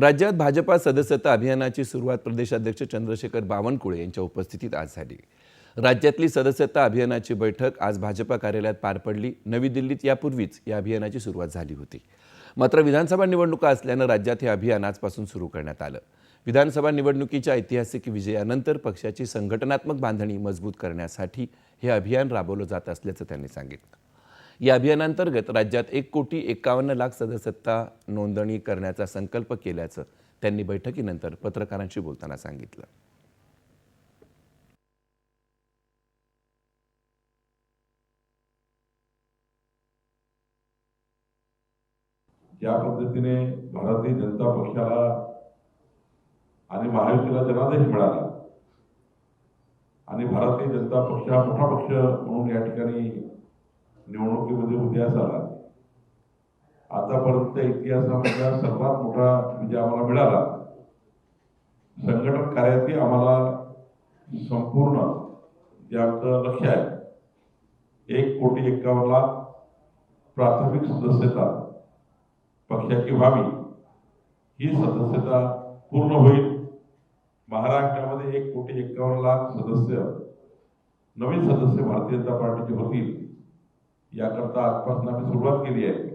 राज्यात भाजपा सदस्यता अभियानाची सुरुवात प्रदेशाध्यक्ष चंद्रशेखर बावनकुळे यांच्या उपस्थितीत आज झाली. राज्यातली सदस्यता अभियानाची बैठक आज भाजपा कार्यालयात पार पडली. नवी दिल्लीत यापूर्वीच या अभियानाची सुरुवात झाली होती. मात्र विधानसभा निवडणुका असल्यानं राज्यात हे अभियान आजपासून सुरू करण्यात आलं. विधानसभा निवडणुकीच्या ऐतिहासिक विजयानंतर पक्षाची संघटनात्मक बांधणी मजबूत करण्यासाठी हे अभियान राबवलं जात असल्याचं त्यांनी सांगितलं. या अभियानांतर्गत राज्यात एक कोटी एकावन्न लाख सदस्यता नोंदणी करण्याचा संकल्प केल्याचं त्यांनी बैठकीनंतर पत्रकारांशी बोलताना सांगितलं. ज्या पद्धतीने भारतीय जनता पक्षाला आणि महायुतीला जनादेश मिळाला. आणि भारतीय जनता पक्ष हा मोठा पक्ष म्हणून या ठिकाणी निवडणुकीमध्ये उदयास आला आतापर्यंत इतिहासामधला सर्वात मोठा विजय आम्हाला मिळाला. संघटन कार्यातही आम्हाला संपूर्ण जे आमचं लक्ष आहे एक कोटी एक्कावन्न लाख प्राथमिक सदस्यता पक्षाची व्हावी ही सदस्यता पूर्ण होईल. महाराष्ट्रामध्ये एक कोटी एक्कावन्न लाख सदस्य नवीन सदस्य भारतीय जनता पार्टीचे होतील. याकरता आजपासून आम्ही सुरुवात केली आहे.